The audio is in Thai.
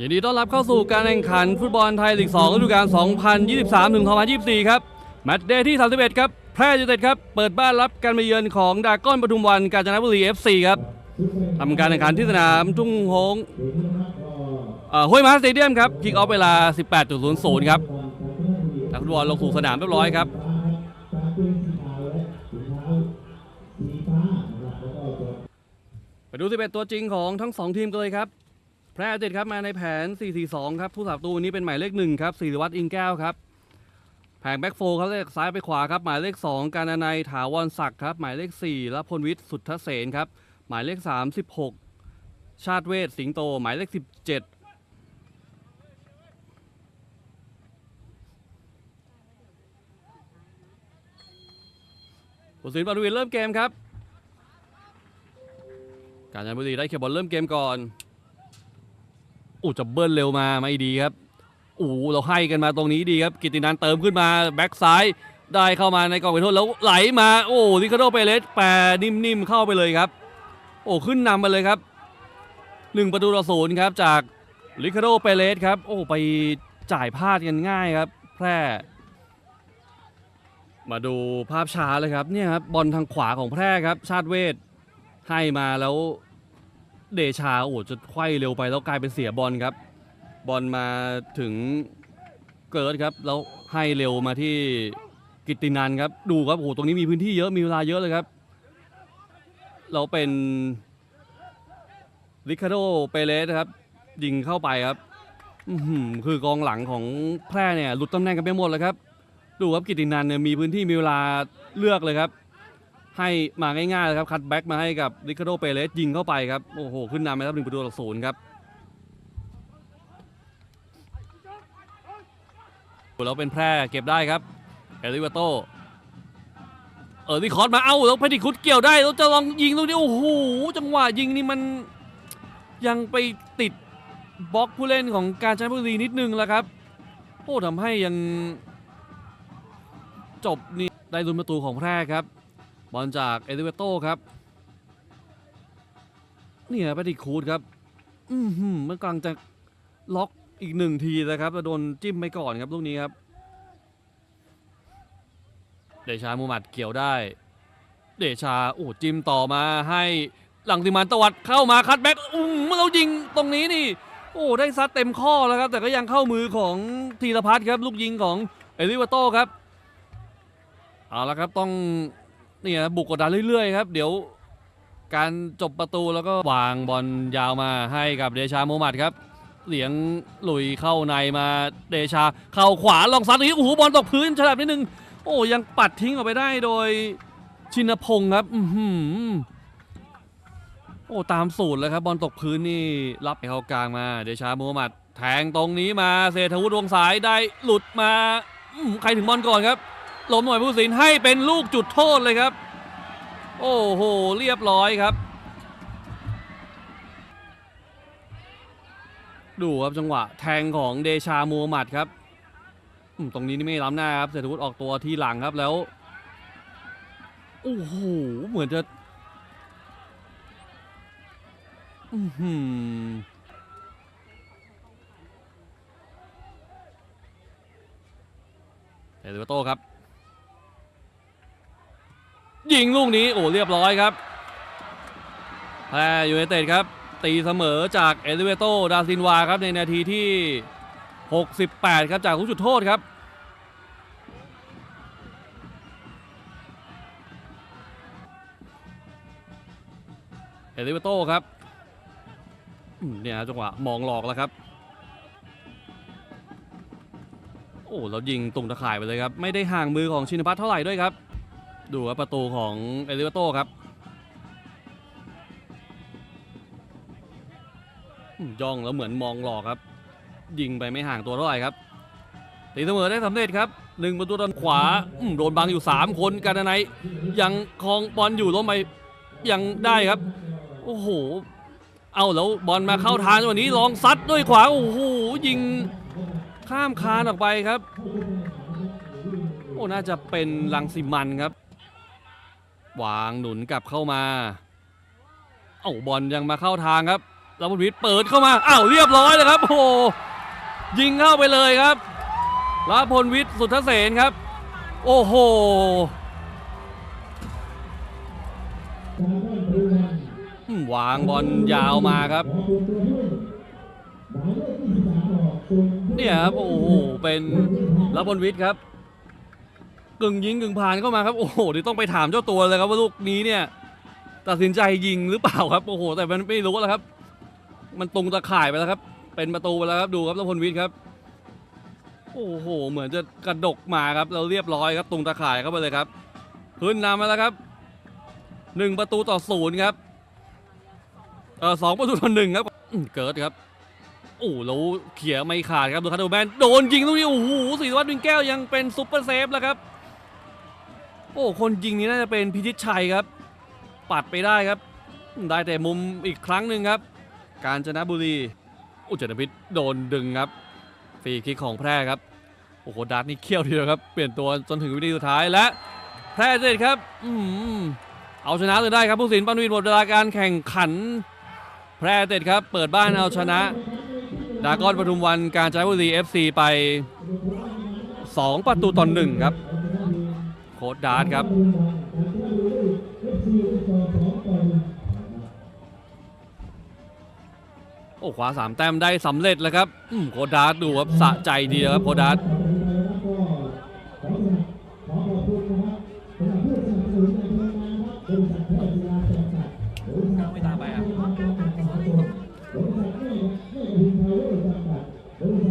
ยินดีต้อนรับเข้าสู่การแข่งขันฟุตบอลไทยลีก2ฤดูกาล 2023ถึง2024 ครับ แมตช์เดย์ที่ 31 ครับ แพร่ยูเต็ดครับ เปิดบ้านรับการมาเยือนของดาก้อนปทุมวันกาญจนบุรี FC ครับทำการแข่งขันที่สนามทุ่งโฮงห้วยม้าสเตเดียมครับคิกออฟเวลา 18.00 ครับนักฟุตบอลลงสู่สนามเรียบร้อยครับไปดู11ตัวจริงของทั้ง 2 ทีมกันเลยครับ แพร่ยูไนเต็ดครับมาในแผน 4-4-2 ครับผู้สาประตูวันนี้เป็นหมายเลข1ครับศิริวัตรอิงแก้วครับแผงแบ็กโฟร์ครับเลขซ้ายไปขวาครับหมายเลข 2 การนัยถาวรศักดิ์ครับหมายเลข4และพลวิทย์สุทธเสนครับหมายเลข 36 ชาติเวทสิงโต หมายเลข 17ผู้สินบอลวินเริ่มเกมครับ การจันบุรีได้เขียบบอลเริ่มเกมก่อน อู้จะเบิ้ลเร็วมาไม่ดีครับอู้เราให้กันมาตรงนี้ดีครับ กิตินันเติมขึ้นมาแบ็กซ้ายได้เข้ามาในกองไปโทษแล้วไหลมาโอ้ลิคาโดเปเลสแปรนิ่มๆเข้าไปเลยครับ โอ้ขึ้นนำมาเลยครับหนึ่งประตูต่อศูนย์ครับจากลิคาโดเปเลสครับโอ้ไปจ่ายพลาดกันง่ายครับ แพร่ มาดูภาพช้าเลยครับเนี่ยครับบอลทางขวาของแพร่ครับ ชาติเวทให้มาแล้ว เดชาโอ้โหจะไขว้เร็วไปแล้วกลายเป็นเสียบอลครับ บอลมาถึงเกิร์ดครับ แล้วให้เร็วมาที่กิตินันครับ ดูครับโอ้โหตรงนี้มีพื้นที่เยอะมีเวลาเยอะเลยครับ เราเป็นริคาโดเปเรสครับ ยิงเข้าไปครับคือกองหลังของแพร่เนี่ยหลุดตำแหน่งกันไปหมดเลยครับ ดูครับกิตินันเนี่ยมีพื้นที่มีเวลาเลือกเลยครับ ให้มาง่ายๆเลยครับคัดแบ็กมาให้กับริคาโดเปเรสยิงเข้าไปครับ โอ้โห ขึ้นนำไปแล้วหนึ่งประตูต่อศูนย์ครับแล้วเป็นแพร่เก็บได้ครับเอลิเวโตเออที่คอสมาเอ้าแล้วพดิคุดเกี่ยวได้แล้วจะลองยิงลูกนี้โอ้โหจังหวะยิงนี่มันยังไปติดบล็อกผู้เล่นของการจันบุรีนิดนึงแล้วครับ โอ้ทำให้ยังจบนี่ได้ลุ้นประตูของแพร่ครับ บอลจากเอลิเวโตครับเนี่ยปฏิคูดครับ อือหือมันกำลังจะล็อกอีกหนึ่งทีนะครับแล้วโดนจิ้มไปก่อนครับลูกนี้ครับ เดชามูมัดเกี่ยวได้ เดชาโอ้จิ้มต่อมาให้หลังติมันตวัดเข้ามาคัดแบ็กอุ้มเรายิงตรงนี้นี่ โอ้ได้ซัดเต็มข้อแล้วครับ แต่ก็ยังเข้ามือของธีรพัฒน์ครับ ลูกยิงของเอลิเวโตครับ เอาละครับต้อง เนี่ยบุกกดดันเรื่อยๆครับเดี๋ยวการจบประตูแล้วก็วางบอลยาวมาให้กับเดชาโมมหมัดครับเหลียงหลุยเข้าในมาเดชาเข้าขวาลองซัดนี้โอ้โหบอลตกพื้นฉลับนิดนึง โอ้ยังปัดทิ้งออกไปได้โดยชินพงศ์ครับอือหือโอ้ตามสูตรเลยครับบอลตกพื้นนี่รับให้เข้ากลางมาเดชาโมมหมัดแทงตรงนี้มาเศรษฐวุฒิวงสายได้หลุดมาใครถึงบอลก่อนครับ ล้มหน่วยผู้สินให้เป็นลูกจุดโทษเลยครับ โอ้โห เรียบร้อยครับ ดูครับจังหวะแทงของเดชามูฮัมหมัดครับตรงนี้นี่ไม่ล้ำหน้าครับเศรษฐวุฒิออกตัวทีหลังครับแล้วโอ้โหเหมือนจะอือหือเอลิเวโตครับ ยิงลูกนี้โอ้เรียบร้อยครับแพรยูไนเต็ดครับ ตีเสมอจากเอลิเวโตดาซินวาครับในนาทีที่ 68 ครับจากลูกจุดโทษครับเอลิเวโตครับเนี่ยจังหวะมองหลอกแล้วครับ โอ้เรายิงตุงตะข่ายไปเลยครับ ไม่ได้ห่างมือของชินพัฒน์เท่าไหร่ด้วยครับ ดูครับประตูของเอลิเวโตครับย่องแล้วเหมือนมองหลอกครับ ยิงไปไม่ห่างตัวเท่าไหร่ครับตีเสมอได้สำเร็จครับหนึ่งประตูด้านขวาโดนบังอยู่ 3 คนกันในยังคลองบอลอยู่ล้มไปยังได้ครับ โอ้โห เอาแล้วบอลมาเข้าทางวันนี้ลองซัดด้วยขวา โอ้โห ยิงข้ามคานออกไปครับ โอ้ น่าจะเป็นลังสิมันครับ วางหนุนกลับเข้ามาเอ้าบอลยังมาเข้าทางครับล้วพลวิทย์เปิดเข้ามาอ้าวเรียบร้อยเลยครับโอ้โหยิงเข้าไปเลยครับล้วพลวิทย์สุทธเสนครับ โอ้โหวางบอลยาวมาครับเนี่ยครับโอ้โหเป็นรับบอลวิทย์ครับ กึ่งยิงกึ่งผ่านเข้ามาครับโอ้โหเดี๋ยวต้องไปถามเจ้าตัวเลยครับว่าลูกนี้เนี่ย ตัดสินใจยิงหรือเปล่าครับโอ้โห แต่มันไม่รู้แล้วครับ มันตรงตะข่ายไปแล้วครับ เป็นประตูไปแล้วครับดูครับรับบอลวิทย์ครับ โอ้โห เหมือนจะกระดกมาครับเราเรียบร้อยครับ ตรงตะข่ายเข้าไปเลยครับขึ้นนำมาแล้วครับหนึ่งประตูต่อศูนย์ครับเออสองประตูต่อหนึ่งครับเกิดครับโอ้แล้วเขี่ยไม่ขาดครับดูคาร์โดแมนโดนยิงตรงนี้โอ้โหศิริวัตรวิงแก้วยังเป็นซุปเปอร์เซฟแล้วครับ โอ้คนยิงนี้น่าจะเป็นพิชิตชัยครับ ปัดไปได้ครับ ได้แต่มุมอีกครั้งหนึ่งครับ กาญจนบุรีอุจจาระพิษโดนดึงครับฟรีคิกของแพร่ครับโอ้โหดัตนี่เขี้ยวทีเดียวครับ เปลี่ยนตัวจนถึงวินาทีสุดท้ายและ แพร่เสร็จครับอืมเอาชนะเลยได้ครับผู้สินปานวินหมดเวลาการแข่งขัน แพร่เสร็จครับ เปิดบ้านเอาชนะ ดากอนปทุมวันการจนบุรี FC ไป 2 ประตูต่อหนึ่งครับ โค้ดดาร์ตครับ โอ้ขวาสามแต้มได้สำเร็จแล้วครับโค้ดดาร์ตดูครับสะใจดีนะครับโค้ดดาร์ต